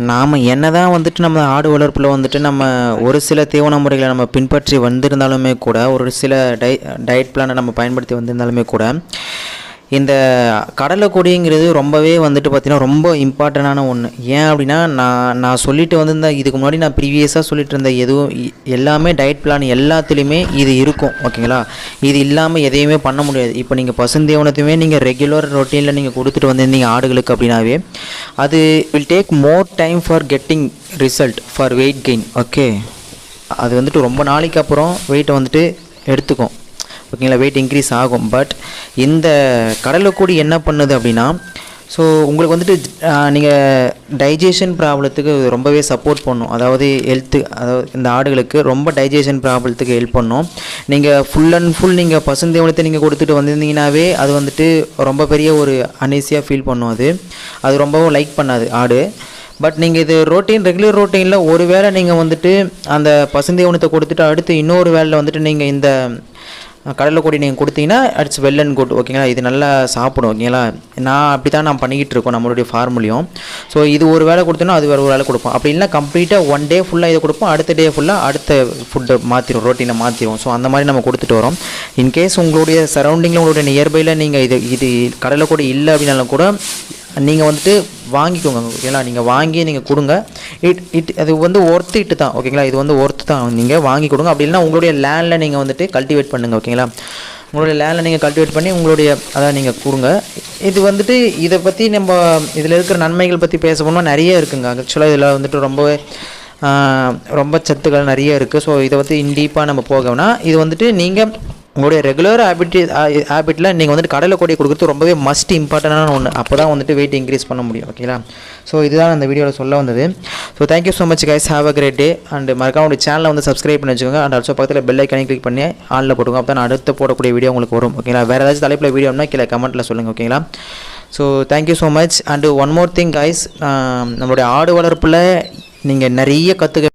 நாம் என்ன தான் வந்துட்டு நம்ம ஆடு வளர்ப்பில் வந்துட்டு நம்ம ஒரு சில தீவன முறைகளை நம்ம பின்பற்றி வந்திருந்தாலுமே கூட ஒரு சில டை டயட் பிளானை நம்ம பயன்படுத்தி வந்திருந்தாலுமே கூட இந்த கடலைக்கொடிங்கிறது ரொம்பவே வந்துட்டு பார்த்திங்கன்னா ரொம்ப இம்பார்ட்டண்டான ஒன்று ஏன் அப்படின்னா நான் நான் சொல்லிட்டு வந்திருந்த இதுக்கு முன்னாடி நான் ப்ரீவியஸாக சொல்லிட்டு இருந்த எதுவும் இ- எல்லாமே டயட் பிளான் எல்லாத்துலேயுமே இது இருக்கும் ஓகேங்களா? இது இல்லாமல் எதையுமே பண்ண முடியாது. இப்போ நீங்கள் பசுந்தேவனத்தையுமே நீங்கள் ரெகுலர் ரொட்டீனில் நீங்கள் கொடுத்துட்டு வந்திருந்தீங்க ஆடுகளுக்கு அப்படின்னாவே அது will take more time for getting result for weight gain okay அது வந்துட்டு ரொம்ப நாளைக்கு அப்புறம் வெயிட்டை வந்துட்டு எடுத்துக்கும். ஓகேங்களா? வெயிட் இன்க்ரீஸ் ஆகும். பட் இந்த கடலைக்கூடி என்ன பண்ணுது அப்படின்னா ஸோ உங்களுக்கு வந்துட்டு நீங்கள் டைஜஷன் ப்ராப்ளத்துக்கு ரொம்பவே சப்போர்ட் பண்ணும். அதாவது ஹெல்த்து அதாவது இந்த ஆடுகளுக்கு ரொம்ப டைஜஷன் ப்ராப்ளத்துக்கு ஹெல்ப் பண்ணும். நீங்கள் ஃபுல் அண்ட் ஃபுல் நீங்கள் பசுந்தேவனத்தை நீங்கள் கொடுத்துட்டு வந்திருந்தீங்கன்னாவே அது வந்துட்டு ரொம்ப பெரிய ஒரு அனீசியாக ஃபீல் பண்ணும் அது. அது ரொம்பவும் லைக் பண்ணாது ஆடு. பட் நீங்கள் இது ரொட்டீன் ரெகுலர் ரொட்டீனில் ஒரு வேளை நீங்கள் வந்துட்டு அந்த பசுந்தேவனத்தை கொடுத்துட்டு அடுத்து இன்னொரு வேளையில் வந்துட்டு நீங்கள் இந்த கடலைக்கொடி நீங்கள் கொடுத்தீங்கன்னா அட்ஸ் வெல் அண்ட் குட் ஓகேங்களா இது நல்லா சாப்பிடும் ஓகேங்களா நான் அப்படி தான் நான் பண்ணிக்கிட்டு இருக்கோம் நம்மளுடைய ஃபார்முலையும் ஸோ இது ஒரு வேளை கொடுத்தோன்னா அது வேறு ஒரு வேலை கொடுப்போம். அப்படி இல்லைனா கம்ப்ளீட்டாக ஒன் டே ஃபுல்லாக இதை கொடுப்போம் அடுத்த டே ஃபுல்லாக அடுத்த ஃபுட்டை மாற்றிடும் ரொட்டீனை மாற்றிடும் ஸோ அந்த மாதிரி நம்ம கொடுத்துட்டு வரோம். இன்கேஸ் உங்களுடைய சரௌண்டிங்கில் உங்களுடைய நியர்பையில் நீங்கள் இது இது கடலைக்கொடி இல்லை அப்படின்னாலும் கூட நீங்கள் வந்துட்டு வாங்கிக்கோங்க. ஓகேங்களா? நீங்கள் வாங்கி நீங்கள் கொடுங்க. இட் இட் அது வந்து ஒர்த்து இட்டு தான். ஓகேங்களா? இது வந்து ஒர்த்து தான். நீங்கள் வாங்கி கொடுங்க. அப்படி இல்லைனா உங்களுடைய லேண்டில் நீங்கள் வந்துட்டு கல்டிவேட் பண்ணுங்கள் ஓகேங்களா? உங்களுடைய லேண்டில் நீங்கள் கல்டிவேட் பண்ணி உங்களுடைய அதான் நீங்கள் கொடுங்க. இது வந்துட்டு இதை பற்றி நம்ம இதில் இருக்கிற நன்மைகள் பற்றி பேச போனால் நிறைய இருக்குங்க. ஆக்சுவலாக இதில் வந்துட்டு ரொம்பவே ரொம்ப சத்துக்கள் நிறைய இருக்குது ஸோ இதை வந்து இன்டீப்பாக நம்ம போகணும்னா இது வந்துட்டு நீங்கள் உங்களுடைய ரெகுலர் ஹேபிட் ஹேபிட்டில் நீங்கள் வந்துட்டு கடலை கொடியை கொடுக்குறது ரொம்பவே மஸ்ட் இம்பார்ட்டண்டான ஒன்று அப்போ தான் வந்துட்டு வெயிட் இன்க்ரீஸ் பண்ண முடியும் ஓகேங்களா ஸோ இதுதான் அந்த வீடியோவில் சொல்ல வந்தது. So thank you so much guys have a great day and மறக்காம உடைய சேனலை வந்து சப்ஸ்கிரைப் பண்ணி வச்சுக்கோங்க. அண்ட் ஆல்சோ பக்கத்தில் பெல் ஐக்கனை கிளிக் பண்ணி ஆனில் போட்டுங்க அப்போ தான் அடுத்த போடக்கூடிய வீடியோ உங்களுக்கு வரும் ஓகேங்களா வேறு ஏதாச்சும் தலைப்பில் வீடியோனா கீழே கமெண்ட்டில் சொல்லுங்கள் ஓகேங்களா so thank you so much and one more thing guys நம்மளுடைய ஆடு வளர்ப்பில் நீங்கள் நிறைய கற்றுக்க